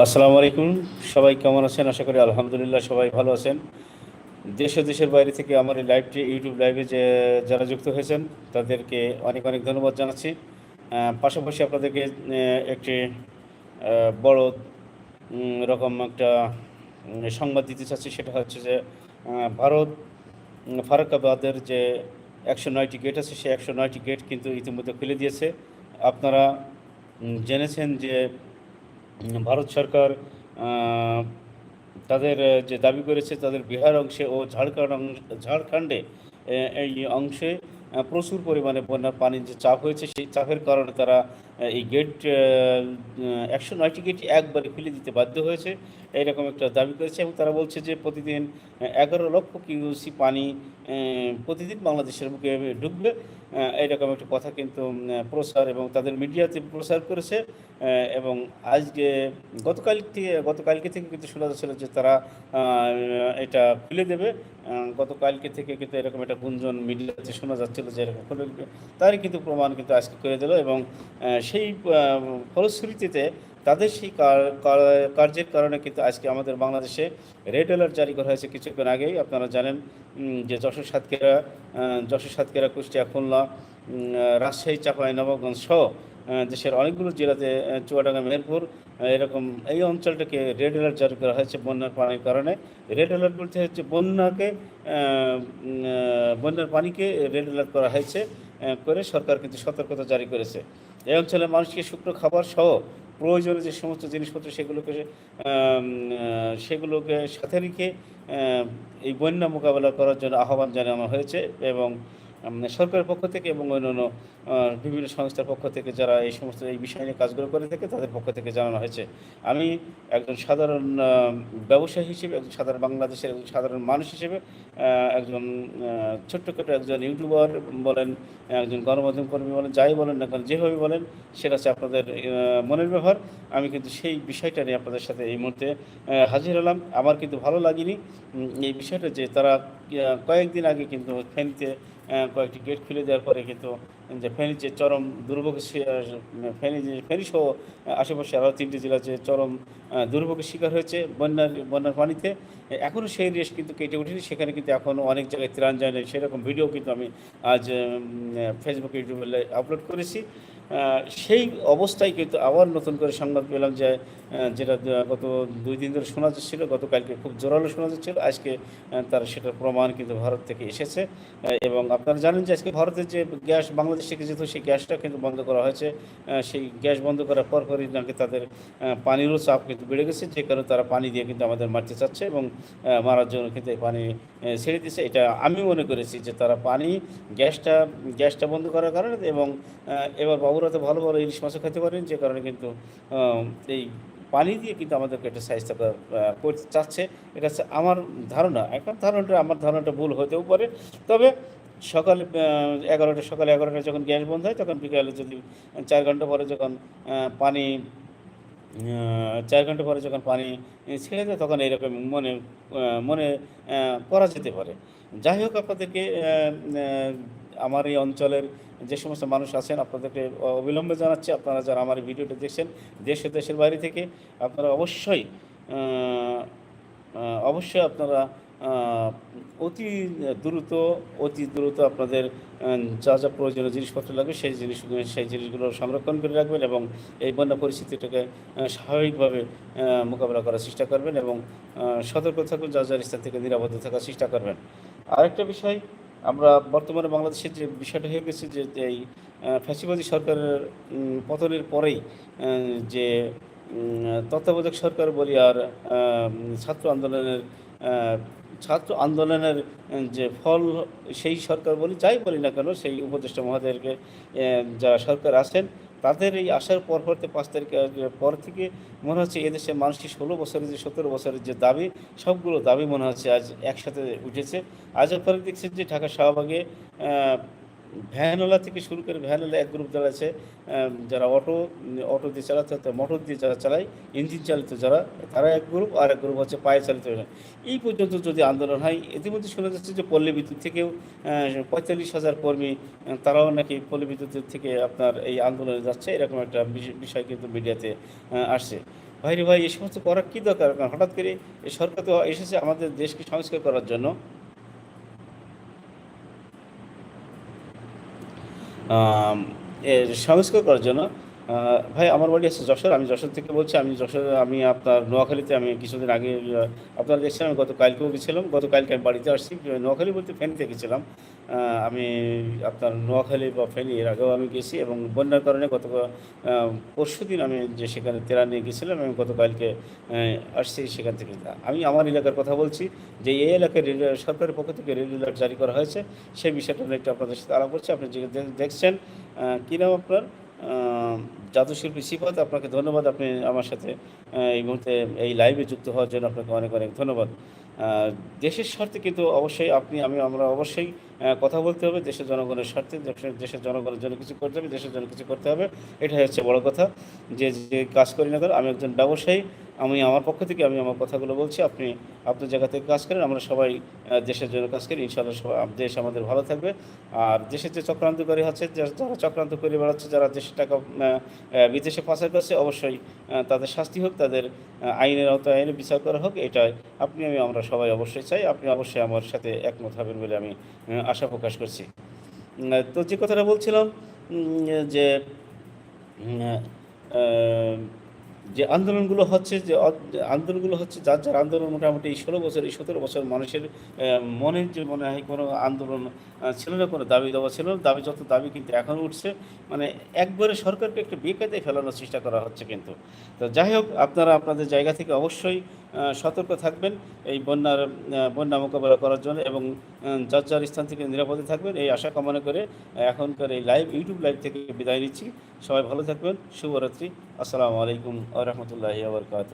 আসসালামু আলাইকুম। সবাই কেমন আছেন? আশা করি আলহামদুলিল্লাহ সবাই ভালো আছেন। দেশ ও দেশের বাইরে থেকে আমার এই লাইভটি ইউটিউব লাইভে যে যারা যুক্ত হয়েছেন তাদেরকে অনেক অনেক ধন্যবাদ জানাচ্ছি। পাশাপাশি আপনাদেরকে একটি বড় রকম একটা সংবাদ দিতে চাচ্ছি। সেটা হচ্ছে যে ভারত উম, ফারাক্কাবাদের যে একশো নয়টি গেট আছে সেই একশো নয়টি গেট কিন্তু ইতিমধ্যে খুলে দিয়েছে। আপনারা জেনেছেন যে ভারত সরকার তাদের যে দাবি করেছে তাদের বিহার অংশে ও ঝাড়খণ্ড ঝাড়খণ্ডে এই অংশে প্রচুর পরিমাণে বন্যার পানির যে চাপ হয়েছে, সেই চাপের কারণে তারা এই গেট একশো নয়টি গেট একবারে খুলে দিতে বাধ্য হয়েছে। এইরকম একটা দাবি করেছে এবং তারা বলছে যে প্রতিদিন এগারো লক্ষ কিউসি পানি প্রতিদিন বাংলাদেশের বুকে ঢুকবে। আহ, এইরকম একটা কথা কিন্তু প্রসার এবং তাদের মিডিয়াতে প্রসার করেছে। এবং আজকে গতকাল থেকে গতকালকে থেকে কিন্তু শোনা যাচ্ছিল যে তারা এটা খুলে দেবে। গতকালকে থেকে কিন্তু এরকম একটা গুঞ্জন মিডিয়াতে শোনা যাচ্ছিল যে এরকম খুলে দেবে। তারই কিন্তু প্রমাণ কিন্তু আজকে করে দিল এবং সেই ফলশ্রুতিতে তাদের সেই কার- কার- কার্যের কারণে কিন্তু আজকে আমাদের বাংলাদেশে রেড অ্যালার্ট জারি করা হয়েছে কিছুক্ষণ আগেই। আপনারা জানেন যে যশোর সাতকেরা যশোর সাতকেরা কুষ্টিয়া, খুলনা রাজশাহী চাঁপাই নবাবগঞ্জ সহ দেশের অনেকগুলো জেলাতে চুয়াডাঙ্গা, মেহেরপুর এরকম এই অঞ্চলটাকে রেড অ্যালার্ট জারি করা হয়েছে বন্যার পানির কারণে। রেড অ্যালার্ট বলতে হচ্ছে বন্যাকে বন্যার পানিকে রেড অ্যালার্ট করা হয়েছে করে সরকার কিন্তু সতর্কতা জারি করেছে। এই অঞ্চলের মানুষকে শুকনো খাবার সহ প্রয়োজনীয় যে সমস্ত জিনিসপত্র সেগুলোকে সেগুলোকে সাথে রেখে এই বন্যা মোকাবেলা করার জন্য আহ্বান জানানো হয়েছে এবং সরকারের পক্ষ থেকে এবং অন্যান্য বিভিন্ন সংস্থার পক্ষ থেকে যারা এই সমস্ত, এই বিষয় নিয়ে কাজগুলো করে থাকে, তাদের পক্ষ থেকে জানানো হয়েছে। আমি একজন সাধারণ ব্যবসায়ী হিসেবে, একজন সাধারণ বাংলাদেশের একজন সাধারণ মানুষ হিসেবে একজন ছোট্টখাটো একজন ইউটিউবার বলেন, একজন গণমাধ্যম কর্মী বলেন, যাই বলেন না কেন, যেভাবে বলেন, সেটা হচ্ছে আপনাদের মনের ব্যবহার। আমি কিন্তু সেই বিষয়টা নিয়ে আপনাদের সাথে এই মুহূর্তে হাজির হলাম। আমার কিন্তু ভালো লাগেনি। এই বিষয়টা যে তারা কয়েকদিন আগে কিন্তু ফেনীতে কয়েকটি গেট খুলে দেওয়ার পরে কিন্তু যে ফেনী যে চরম দুর্ভোগ ফেনী যে সহ আশেপাশে আরও তিনটি জেলা যে চরম দুর্ভোগের শিকার হয়েছে বন্যার বন্যার পানিতে, এখনও সেই রেশ কিন্তু কেটে উঠেনি। সেখানে কিন্তু এখনও অনেক জায়গায় ত্রাণ যায় না সেরকম ভিডিও কিন্তু আমি আজ ফেসবুক ইউটিউবে আপলোড করেছি। সেই অবস্থায় কিন্তু আবার নতুন করে সংবাদ পেলাম যে যেটা গত দুই দিন ধরে শোনা যাচ্ছিল, গতকালকে খুব জোরালো শোনা যাচ্ছিল। আজকে তার সেটার প্রমাণ কিন্তু ভারত থেকে এসেছে। এবং আপনারা জানেন যে আজকে ভারতের যে গ্যাস বাংলাদেশ থেকে যেহেতু সেই গ্যাসটা কিন্তু বন্ধ করা হয়েছে। সেই গ্যাস বন্ধ করার পর পরই নাকি তাদের পানিরও চাপ কিন্তু বেড়ে গেছে, যে কারণে তারা পানি দিয়ে কিন্তু আমাদের মারতে চাচ্ছে এবং মারার জন্য কিন্তু এই পানি ছেড়ে দিচ্ছে এটা আমি মনে করেছি যে তারা পানি, গ্যাসটা গ্যাসটা বন্ধ করার কারণে এবং এবার বাবুরা তো ভালো ভালো ইলিশ মাছও খেতে পারেন, যে কারণে কিন্তু এই পানি দিয়ে কিন্তু আমাদেরকে একটা স্বাস্থ্য করতে চাচ্ছে। এটা হচ্ছে আমার ধারণা। এখন ধারণাটা, আমার ধারণাটা ভুল হতেও পারে। তবে সকালে এগারোটা সকালে এগারোটা যখন গ্যাস বন্ধ হয়, তখন বিকালে যদি চার ঘণ্টা পরে যখন পানি চার ঘণ্টা পরে যখন পানি ছেড়ে দেয়, তখন এরকম মনে মনে করা যেতে পারে। যাই হোক আপনাদেরকে আমার এই অঞ্চলের যে সমস্ত মানুষ আছেন, আপনাদেরকে অবিলম্বে জানাচ্ছি, আপনারা যারা আমার ভিডিওটা দেখছেন, দেশে দেশের বাইরে থেকে, আপনারা অবশ্যই অবশ্যই আপনারা অতি দ্রুত অতি দ্রুত আপনাদের যা যা প্রয়োজনীয় জিনিসপত্র লাগবে, সেই জিনিস সেই জিনিসগুলো সংরক্ষণ করে রাখবেন এবং এই বন্যা পরিস্থিতিটাকে স্বাভাবিকভাবে মোকাবেলা করার চেষ্টা করবেন এবং সতর্ক থাকবেন যা যার স্থান থেকে নিরাপদে থাকার চেষ্টা করবেন। আরেকটা বিষয়, আমরা বর্তমানে বাংলাদেশের যে বিষয়টা হয়ে গেছে যে এই ফ্যাসিবাদী সরকারের পতনের পরেই যে তত্ত্বাবধায়ক সরকার বলি আর ছাত্র আন্দোলনের ছাত্র আন্দোলনের যে ফল, সেই সরকার বলি, যাই বলি না কেন, সেই উপদেষ্টা মহাদেরকে যারা সরকার আছেন, তাদের এই আসার পর পরতে পাঁচ তারিখের পর থেকে মনে হচ্ছে এদেশের মানুষটি ষোলো বছরের যে, সতেরো বছরের যে দাবি, সবগুলো দাবি মনে হচ্ছে আজ একসাথে উঠেছে। আজ পরে দেখছেন যে ঢাকা শাহবাগে ভ্যানওয়ালা থেকে শুরু করে ভ্যানওয়ালা এক গ্রুপ যারা আছে যারা অটো অটো দিয়ে চালাতে মোটর দিয়ে যারা চালায়, ইঞ্জিন চালিত যারা, তারা এক গ্রুপ, আর এক গ্রুপ হচ্ছে পায়ে চালিত এই পর্যন্ত যদি আন্দোলন হয়, ইতিমধ্যে শোনা যাচ্ছে যে পল্লী বিদ্যুৎ থেকেও পঁয়তাল্লিশ হাজার কর্মী তারাও নাকি পল্লী বিদ্যুতের থেকে আপনার এই আন্দোলনে যাচ্ছে, এরকম একটা বিষ- বিষয় কিন্তু মিডিয়াতে আসছে। ভাই রে ভাই, এই সমস্ত করার কী দরকার? হঠাৎ করে এই সরকার তো এসেছে, আমাদের দেশকে সংস্কার করার জন্য আম, এর সংস্কার করার জন্য ভাই, আমার বাড়ি আছে যশোর। আমি যশোর থেকে বলছি, আমি যশোর, আমি আপনার নোয়াখালীতে, আমি কিছুদিন আগে আপনারা দেখছেন, আমি গত কালকেও গেছিলাম। গতকালকে আমি বাড়িতে আসছি। নোয়াখালী বলতে ফেনীতে গেছিলাম। আমি আপনার নোয়াখালী বা ফেনী, এর আগেও আমি গেছি এবং বন্যার কারণে গত পরশু দিন আমি যে সেখানে তেরা নিয়ে গেছিলাম, আমি গতকালকে আসছি সেখান থেকে। আমি আমার এলাকার কথা বলছি যে, এই এলাকায় রেল, সরকারের পক্ষ থেকে রেল জারি করা হয়েছে। সেই বিষয়টা একটু আপনাদের সাথে আলাপ করছি। আপনি যে দেখছেন কী নাম আপনার? জাদুশিল্পী সিফাত, আপনাকে ধন্যবাদ। আপনি আমার সাথে এই মুহূর্তে এই লাইভে যুক্ত হওয়ার জন্য আপনাকে অনেক অনেক ধন্যবাদ। দেশের স্বার্থে কিন্তু অবশ্যই আপনি, আমি, আমরা অবশ্যই কথা বলতে হবে, দেশের জনগণের স্বার্থে, দেশের জনগণের জন্য কিছু করতে হবে, দেশের জন্য কিছু করতে হবে। এটাই হচ্ছে বড় কথা। যে যে কাজ করি না আমি একজন ব্যবসায়ী, আমি আমার পক্ষ থেকে আমি আমার কথাগুলো বলছি, আপনি আপনার জায়গা থেকে কাজ করেন, আমরা সবাই দেশের জন্য কাজ করি, ইনশাআল্লাহ সবাই দেশ আমাদের ভালো থাকবে। আর দেশের যে চক্রান্তকারী আছে যারা চক্রান্ত করে বেড়াচ্ছে, যারা দেশের টাকা বিদেশে পাচার করছে, অবশ্যই তাদের শাস্তি হোক, তাদের আইনের আওতায় আইনে বিচার করা হোক, এটাই। আপনি, আমি আমরা সবাই অবশ্যই চাই, আপনি অবশ্যই আমার সাথে একমত হবেন বলে আমি আশা প্রকাশ করছি। তো যে কথাটা বলছিলাম যে যে আন্দোলনগুলো হচ্ছে, যে আন্দোলনগুলো হচ্ছে, যার যার আন্দোলন মোটামুটি এই ষোলো বছর, এই সতেরো বছর মানুষের মনের যে মনে হয় কোনো আন্দোলন ছিল না, কোনো দাবি দেওয়া ছিল দাবি যত দাবি কিন্তু এখন উঠছে মানে একবারে সরকারকে একটু বেকায়দায় ফেলানোর চেষ্টা করা হচ্ছে কিন্তু। তো যাই হোক, আপনারা আপনাদের জায়গা থেকে অবশ্যই সতর্ক থাকবেন এই বন্যার বন্যা মোকাবেলা করার জন্য এবং যার যার স্থান থেকে নিরাপদে থাকবেন, এই আশা কামনা করে এখনকার এই লাইভ, ইউটিউব লাইভ থেকে বিদায় নিচ্ছি। সবাই ভালো থাকবেন। শুভরাত্রি। আসসালামু আলাইকুম আ রহমতুল্লাহি আবরকাত